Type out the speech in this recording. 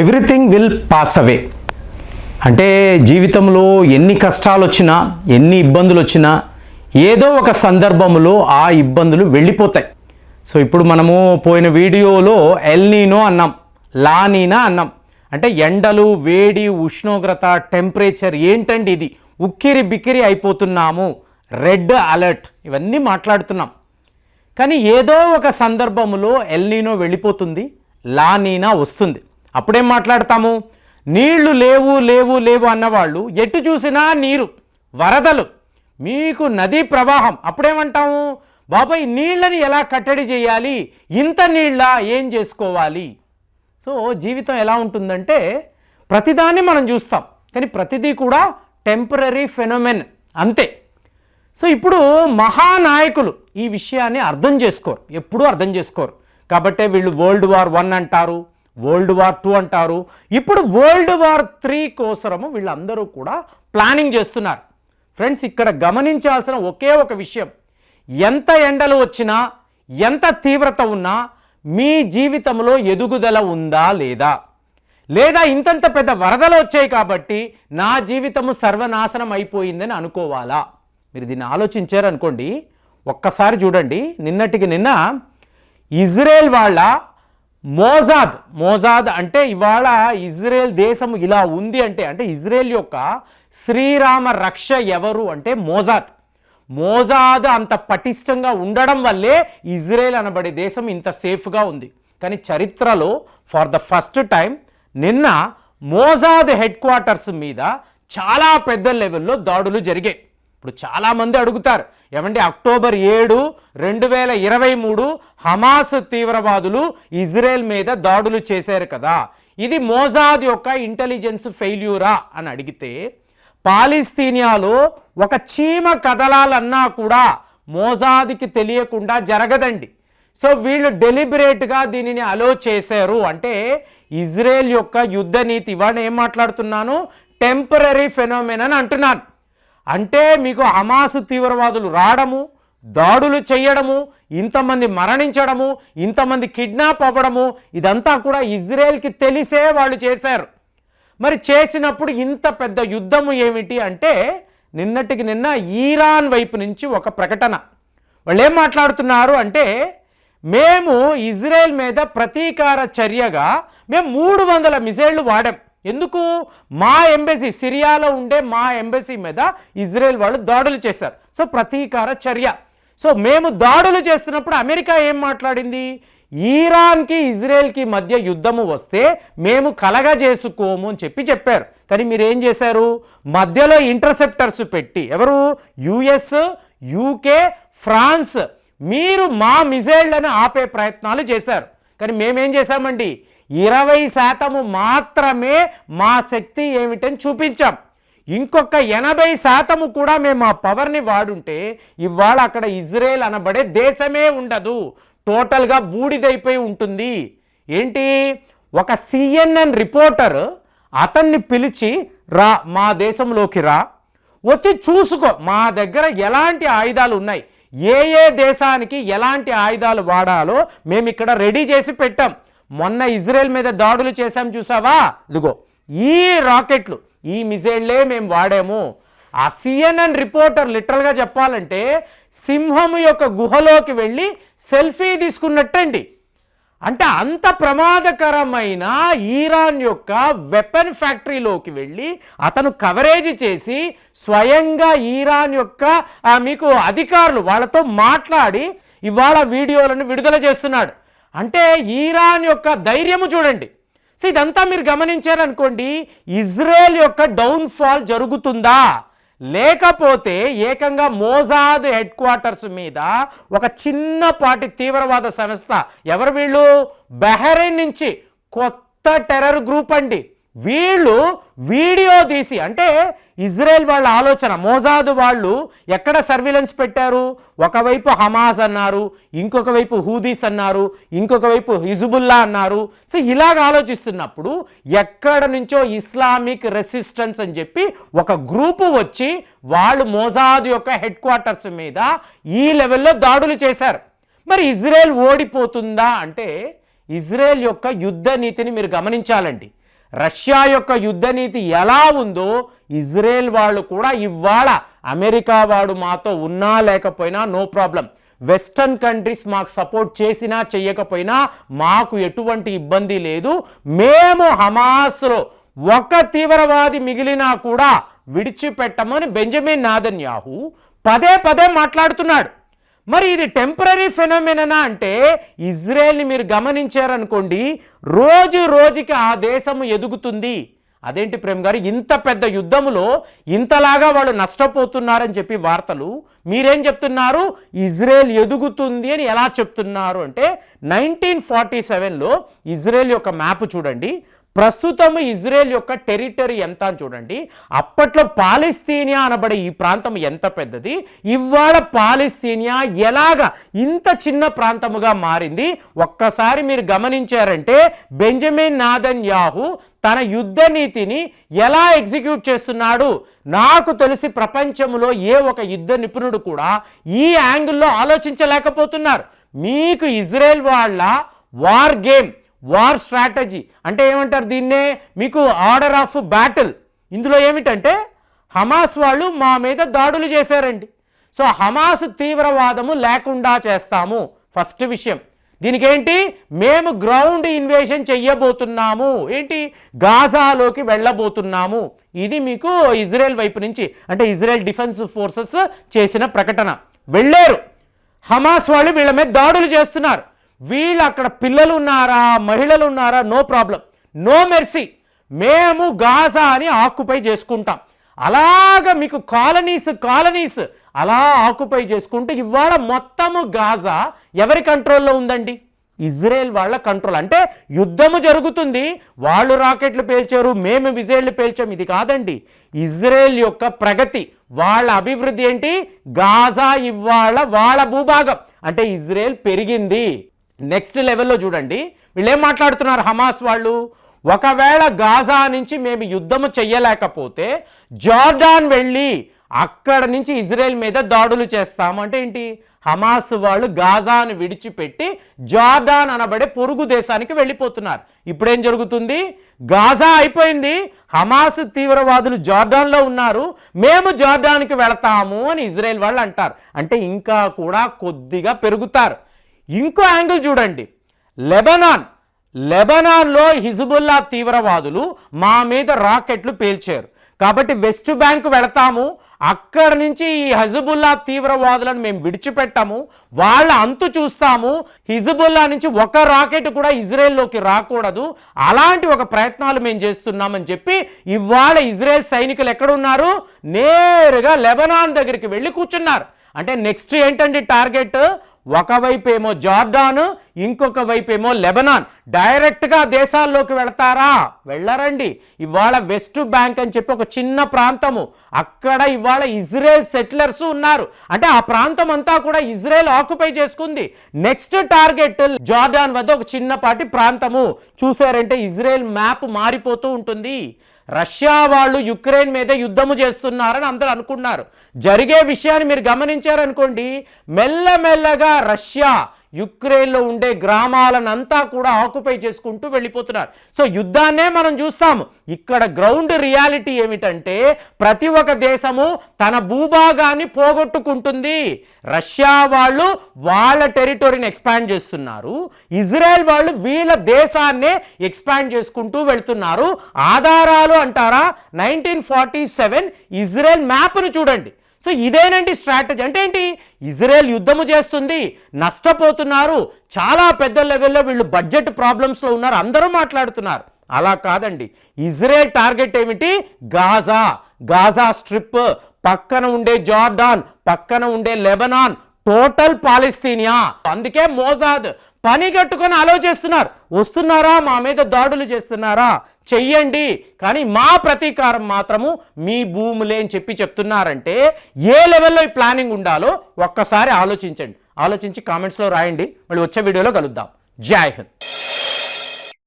Everything will pass అవే. అంటే జీవితంలో ఎన్ని కష్టాలు వచ్చినా ఎన్ని ఇబ్బందులు వచ్చినా ఏదో ఒక సందర్భంలో ఆ ఇబ్బందులు వెళ్ళిపోతాయి. సో ఇప్పుడు మనము పోయిన వీడియోలో ఎల్నీనో అన్నాం లానీనా అన్నాం. అంటే ఎండలు వేడి ఉష్ణోగ్రత టెంపరేచర్ ఏంటండి ఇది? ఉక్కిరి బిక్కిరి అయిపోతున్నాము. Red alert. ఇవన్నీ మాట్లాడుతున్నాం. కానీ ఏదో ఒక సందర్భంలో ఎల్నీనో వెళ్ళిపోతుంది లానీనా వస్తుంది. అప్పుడేం మాట్లాడతాము? నీళ్ళు లేవు లేవు లేవు అన్నవాళ్ళు ఎటు చూసినా నీరు వరదలు. మీకు నదీ ప్రవాహం అప్పుడేమంటాము? బాబాయ్ నీళ్ళని ఎలా కట్టడి చేయాలి? ఇంత నీళ్ళ ఏం చేసుకోవాలి? సో జీవితం ఎలా ఉంటుందంటే ప్రతిదాన్ని మనం చూస్తాం. కానీ ప్రతిదీ కూడా టెంపరీ ఫెనోమెన్ అంతే. సో ఇప్పుడు మహానాయకులు ఈ విషయాన్ని అర్థం చేసుకోరు. ఎప్పుడూ అర్థం చేసుకోరు. కాబట్టే వీళ్ళు వరల్డ్ వార్ వన్ అంటారు. వరల్డ్ వార్ టూ అంటారు. ఇప్పుడు వరల్డ్ వార్ త్రీ కోసరము వీళ్ళందరూ కూడా ప్లానింగ్ చేస్తున్నారు. ఫ్రెండ్స్ ఇక్కడ గమనించాల్సిన ఒకే ఒక విషయం. ఎంత ఎండలు వచ్చినా ఎంత తీవ్రత ఉన్నా మీ జీవితంలో ఎదుగుదల ఉందా లేదా? లేదా ఇంతంత పెద్ద వరదలు వచ్చాయి కాబట్టి నా జీవితము సర్వనాశనం అయిపోయిందని అనుకోవాలా? మీరు దీన్ని ఆలోచించారనుకోండి. ఒక్కసారి చూడండి. నిన్నటికి నిన్న ఇజ్రాయెల్ వాళ్ళ మోజాద్ మోజాద్ అంటే ఇవాళ ఇజ్రాయెల్ దేశం ఇలా ఉంది అంటే అంటే ఇజ్రాయెల్ యొక్క శ్రీరామ రక్ష ఎవరు అంటే మోజాద్. మోజాద్ అంత పటిష్టంగా ఉండడం వల్లే ఇజ్రాయెల్ అనబడే దేశం ఇంత సేఫ్గా ఉంది. కానీ చరిత్రలో ఫర్ ద ఫస్ట్ టైం నిన్న మోజాద్ హెడ్ క్వార్టర్స్ మీద చాలా పెద్ద లెవెల్లో దాడులు జరిగాయి. ఇప్పుడు చాలామంది అడుగుతారు ఏమండి అక్టోబర్ ఏడు రెండు వేల ఇరవై మూడు హమాస్ తీవ్రవాదులు ఇజ్రాయెల్ మీద దాడులు చేశారు కదా. ఇది మోజాద్ యొక్క ఇంటెలిజెన్స్ ఫెయిల్యూరా అని అడిగితే పాలిస్తీనియాలో ఒక చీమ కదలాలన్నా కూడా మోజాదికి తెలియకుండా జరగదండి. సో వీళ్ళు డెలిబరేట్గా దీనిని అలో చేశారు. అంటే ఇజ్రాయెల్ యొక్క యుద్ధ నీతి. ఇవాళ ఏం మాట్లాడుతున్నాను? టెంపరీ ఫెనోమెన్ అని అంటున్నాను. అంటే మీకు అమాసు తీవ్రవాదులు రావడము దాడులు చేయడము ఇంతమంది మరణించడము ఇంతమంది కిడ్నాప్ అవ్వడము ఇదంతా కూడా ఇజ్రాయెల్కి తెలిసే వాళ్ళు చేశారు. మరి చేసినప్పుడు ఇంత పెద్ద యుద్ధము ఏమిటి అంటే నిన్నటికి నిన్న ఈరాన్ వైపు నుంచి ఒక ప్రకటన. వాళ్ళు ఏం మాట్లాడుతున్నారు అంటే మేము ఇజ్రాయెల్ మీద ప్రతీకార చర్యగా మేము మూడు వందల మిసైళ్ళు వాడాం. ఎందుకు? మా ఎంబసీ సిరియాలో ఉండే మా ఎంబసీ మీద ఇజ్రాయెల్ వాళ్ళు దాడులు చేశారు. సో ప్రతీకార చర్య. సో మేము దాడులు చేస్తున్నప్పుడు అమెరికా ఏం మాట్లాడింది? ఈరాన్కి ఇజ్రాయెల్కి మధ్య యుద్ధము వస్తే మేము కలగ చేసుకోము అని చెప్పి చెప్పారు. కానీ మీరు ఏం చేశారు? మధ్యలో ఇంటర్సెప్టర్స్ పెట్టి ఎవరు? యుఎస్ యూకే ఫ్రాన్స్ మీరు మా మిజైళ్ళను ఆపే ప్రయత్నాలు చేశారు. కానీ మేమేం చేశామండి? ఇరవై శాతము మాత్రమే మా శక్తి ఏమిటని చూపించాం. ఇంకొక ఎనభై శాతము కూడా మేము ఆ పవర్ని వాడుంటే ఇవాళ అక్కడ ఇజ్రాయెల్ అనబడే దేశమే ఉండదు. టోటల్గా బూడిదైపోయి ఉంటుంది. ఏంటి? ఒక సిఎన్ఎన్ రిపోర్టర్ అతన్ని పిలిచి రా మా దేశంలోకి రా. వచ్చి చూసుకో మా దగ్గర ఎలాంటి ఆయుధాలు ఉన్నాయి? ఏ ఏ దేశానికి ఎలాంటి ఆయుధాలు వాడాలో మేము ఇక్కడ రెడీ చేసి పెట్టాం. మొన్న ఇజ్రాయెల్ మీద దాడులు చేశాం చూసావా? ఇదిగో ఈ రాకెట్లు ఈ మిసైళ్ళే మేము వాడాము. ఆ సిఎన్ఎన్ రిపోర్టర్ లిటరల్గా చెప్పాలంటే సింహము యొక్క గుహలోకి వెళ్ళి సెల్ఫీ తీసుకున్నట్టండి. అంటే అంత ప్రమాదకరమైన ఈరాన్ యొక్క వెపన్ ఫ్యాక్టరీలోకి వెళ్ళి అతను కవరేజ్ చేసి స్వయంగా ఈరాన్ యొక్క మీకు అధికారులు వాళ్ళతో మాట్లాడి ఇవాళ వీడియోలను విడుదల చేస్తున్నాడు. అంటే ఈరాన్ యొక్క ధైర్యము చూడండి. సో ఇదంతా మీరు గమనించారనుకోండి ఇజ్రాయెల్ యొక్క డౌన్ఫాల్ జరుగుతుందా? లేకపోతే ఏకంగా మోజాద్ హెడ్ క్వార్టర్స్ మీద ఒక చిన్నపాటి తీవ్రవాద సంస్థ ఎవరు వీళ్ళు? బహ్రెయిన్ నుంచి కొత్త టెర్రర్ గ్రూప్ అండి. వీళ్ళు వీడియో తీసి అంటే ఇజ్రాయెల్ వాళ్ళ ఆలోచన మోజాదు వాళ్ళు ఎక్కడ సర్విలెన్స్ పెట్టారు? ఒకవైపు హమాజ్ అన్నారు ఇంకొక వైపు హూదీస్ అన్నారు ఇంకొక వైపు హిజుబుల్లా అన్నారు. సో ఇలాగ ఆలోచిస్తున్నప్పుడు ఎక్కడ నుంచో ఇస్లామిక్ రెసిస్టెన్స్ అని చెప్పి ఒక గ్రూపు వచ్చి వాళ్ళు మోజాదు యొక్క హెడ్ క్వార్టర్స్ మీద ఈ లెవెల్లో దాడులు చేశారు. మరి ఇజ్రాయెల్ ఓడిపోతుందా? అంటే ఇజ్రాయెల్ యొక్క యుద్ధ నీతిని మీరు గమనించాలండి. రష్యా యొక్క యుద్ధ నీతి ఎలా ఉందో ఇజ్రాయెల్ వాళ్ళు కూడా ఇవాళ అమెరికా వాడు మాతో ఉన్నా లేకపోయినా నో ప్రాబ్లం. వెస్టర్న్ కంట్రీస్ మాకు సపోర్ట్ చేసినా చెయ్యకపోయినా మాకు ఎటువంటి ఇబ్బంది లేదు. మేము హమాస్లో ఒక తీవ్రవాది మిగిలినా కూడా విడిచిపెట్టమని బెంజమిన్ నాదన్యాహు పదే పదే మాట్లాడుతున్నాడు. మరి ఇది టెంపరీ ఫెనోమెననా అంటే ఇజ్రాయెల్ని మీరు గమనించారనుకోండి రోజు రోజుకి ఆ దేశం ఎదుగుతుంది. అదేంటి ప్రేమ్ గారు? ఇంత పెద్ద యుద్ధములో ఇంతలాగా వాళ్ళు నష్టపోతున్నారని చెప్పి వార్తలు మీరేం చెప్తున్నారు? ఇజ్రాయెల్ ఎదుగుతుంది అని ఎలా చెప్తున్నారు అంటే నైన్టీన్ ఫార్టీ సెవెన్లో ఇజ్రాయెల్ యొక్క మ్యాప్ చూడండి. ప్రస్తుతం ఇజ్రాయెల్ యొక్క టెరిటరీ ఎంత అని చూడండి. అప్పట్లో పాలిస్తీనియా అనబడే ఈ ప్రాంతం ఎంత పెద్దది? ఇవాళ పాలిస్తీనియా ఎలాగ ఇంత చిన్న ప్రాంతముగా మారింది? ఒక్కసారి మీరు గమనించారంటే బెంజమిన్ నాదన్ యాహు తన యుద్ధ నీతిని ఎలా ఎగ్జిక్యూట్ చేస్తున్నాడు? నాకు తెలిసి ప్రపంచంలో ఏ ఒక యుద్ధ నిపుణుడు కూడా ఈ యాంగిల్లో ఆలోచించలేకపోతున్నారు. మీకు ఇజ్రాయెల్ వాళ్ళ వార్ గేమ్ వార్ స్ట్రాటజీ అంటే ఏమంటారు దీన్నే? మీకు ఆర్డర్ ఆఫ్ బ్యాటిల్. ఇందులో ఏమిటంటే హమాస్ వాళ్ళు మా మీద దాడులు చేశారండి. సో హమాస్ తీవ్రవాదము లేకుండా చేస్తాము. ఫస్ట్ విషయం. దీనికి ఏంటి మేము గ్రౌండ్ ఇన్వేషన్ చెయ్యబోతున్నాము. ఏంటి? గాజాలోకి వెళ్ళబోతున్నాము. ఇది మీకు ఇజ్రాయెల్ వైపు నుంచి అంటే ఇజ్రాయెల్ డిఫెన్స్ ఫోర్సెస్ చేసిన ప్రకటన. వెళ్ళారు. హమాస్ వాళ్ళు వీళ్ళ మీద దాడులు చేస్తున్నారు. వీళ్ళు అక్కడ పిల్లలు ఉన్నారా మహిళలు ఉన్నారా నో ప్రాబ్లం. No mercy. మేము గాజా అని ఆక్యుపై చేసుకుంటాం. అలాగ మీకు కాలనీస్ కాలనీస్ అలా ఆక్యుపై చేసుకుంటూ ఇవాళ మొత్తము గాజా ఎవరి కంట్రోల్లో ఉందండి? ఇజ్రాయెల్ వాళ్ళ కంట్రోల్. అంటే యుద్ధము జరుగుతుంది. వాళ్ళు రాకెట్లు పేల్చారు మేము విజయళ్ళు పేల్చాం. ఇది కాదండి. ఇజ్రాయెల్ యొక్క ప్రగతి వాళ్ళ అభివృద్ధి ఏంటి? గాజా ఇవాళ వాళ్ళ భూభాగం. అంటే ఇజ్రాయెల్ పెరిగింది. నెక్స్ట్ లెవెల్లో చూడండి. వీళ్ళు ఏం మాట్లాడుతున్నారు? హమాస్ వాళ్ళు ఒకవేళ గాజా నుంచి మేము యుద్ధము చెయ్యలేకపోతే జార్డాన్ వెళ్ళి అక్కడ నుంచి ఇజ్రాయెల్ మీద దాడులు చేస్తాము. అంటే ఏంటి? హమాస్ వాళ్ళు గాజాను విడిచిపెట్టి జార్డాన్ అనబడే పొరుగు దేశానికి వెళ్ళిపోతున్నారు. ఇప్పుడేం జరుగుతుంది? గాజా అయిపోయింది. హమాస్ తీవ్రవాదులు జార్డాన్లో ఉన్నారు. మేము జార్డాన్కి వెళతాము అని ఇజ్రాయెల్ వాళ్ళు అంటారు. అంటే ఇంకా కూడా కొద్దిగా పెరుగుతారు. ఇంకో యాంగిల్ చూడండి. లెబనాన్ లెబనాన్లో హిజబుల్లా తీవ్రవాదులు మా మీద రాకెట్లు పేల్చారు. కాబట్టి వెస్ట్ బ్యాంక్ వెళతాము అక్కడ నుంచి ఈ హజబుల్లా తీవ్రవాదులను మేము విడిచిపెట్టాము వాళ్ళ అంతు చూస్తాము హిజబుల్లా నుంచి ఒక రాకెట్ కూడా ఇజ్రాయెల్లోకి రాకూడదు అలాంటి ఒక ప్రయత్నాలు మేము చేస్తున్నామని చెప్పి ఇవాళ ఇజ్రాయెల్ సైనికులు ఎక్కడున్నారు? నేరుగా లెబనాన్ దగ్గరికి వెళ్ళి కూర్చున్నారు. అంటే నెక్స్ట్ ఏంటండి టార్గెట్? ఒకవైపు ఏమో జార్డాను ఇంకొక వైపు ఏమో లెబనాన్. డైరెక్ట్గా దేశాల్లోకి వెళతారా? వెళ్ళరండి. ఇవాళ వెస్ట్ బ్యాంక్ అని చెప్పి ఒక చిన్న ప్రాంతము. అక్కడ ఇవాళ ఇజ్రాయెల్ సెటిలర్స్ ఉన్నారు. అంటే ఆ ప్రాంతం అంతా కూడా ఇజ్రాయెల్ ఆక్యుపై చేసుకుంది. నెక్స్ట్ టార్గెట్ జార్డాన్ వద్ద ఒక చిన్నపాటి ప్రాంతము. చూసారంటే ఇజ్రాయెల్ మ్యాప్ మారిపోతూ ఉంటుంది. రష్యా వాళ్ళు యుక్రెయిన్ మీద యుద్ధము చేస్తున్నారని అందరూ అనుకున్నారు. జరిగే విషయాన్ని మీరు గమనించారనుకోండి. మెల్లమెల్లగా రష్యా యుక్రెయిన్లో ఉండే గ్రామాలనంతా కూడా ఆక్యుపై చేసుకుంటూ వెళ్ళిపోతున్నారు. సో యుద్ధాన్నే మనం చూస్తాము. ఇక్కడ గ్రౌండ్ రియాలిటీ ఏమిటంటే ప్రతి ఒక్క దేశము తన భూభాగాన్ని పోగొట్టుకుంటుంది. రష్యా వాళ్ళు వాళ్ళ టెరిటరీని ఎక్స్పాండ్ చేస్తున్నారు. ఇజ్రాయెల్ వాళ్ళు వీళ్ళ దేశాన్నే ఎక్స్పాండ్ చేసుకుంటూ వెళ్తున్నారు. ఆధారాలు అంటారా? నైన్టీన్ ఫార్టీ సెవెన్ ఇజ్రాయెల్ మ్యాప్ను చూడండి. సో ఇదేనండి స్ట్రాటజీ అంటే ఏంటి? ఇజ్రాయెల్ యుద్ధము చేస్తుంది నష్టపోతున్నారు చాలా పెద్ద లెవెల్లో వీళ్ళు బడ్జెట్ ప్రాబ్లమ్స్లో ఉన్నారు అందరూ మాట్లాడుతున్నారు. అలా కాదండి. ఇజ్రాయెల్ టార్గెట్ ఏమిటి? గాజా. గాజా స్ట్రిప్ పక్కన ఉండే జార్డాన్ పక్కన ఉండే లెబనాన్ టోటల్ పాలిస్తీనియా. అందుకే మోజాద్ పని కట్టుకొని ఆలోచిస్తున్నారు వస్తున్నారా? మా మీద దాడులు చేస్తున్నారా? చెయ్యండి. కానీ మా ప్రతీకారం మాత్రము మీ భూములే అని చెప్పి చెప్తున్నారంటే ఏ లెవెల్లో ఈ ప్లానింగ్ ఉండాలో ఒక్కసారి ఆలోచించండి. ఆలోచించి కామెంట్స్లో రాయండి. మళ్ళీ వచ్చే వీడియోలో కలుద్దాం. జై హింద్.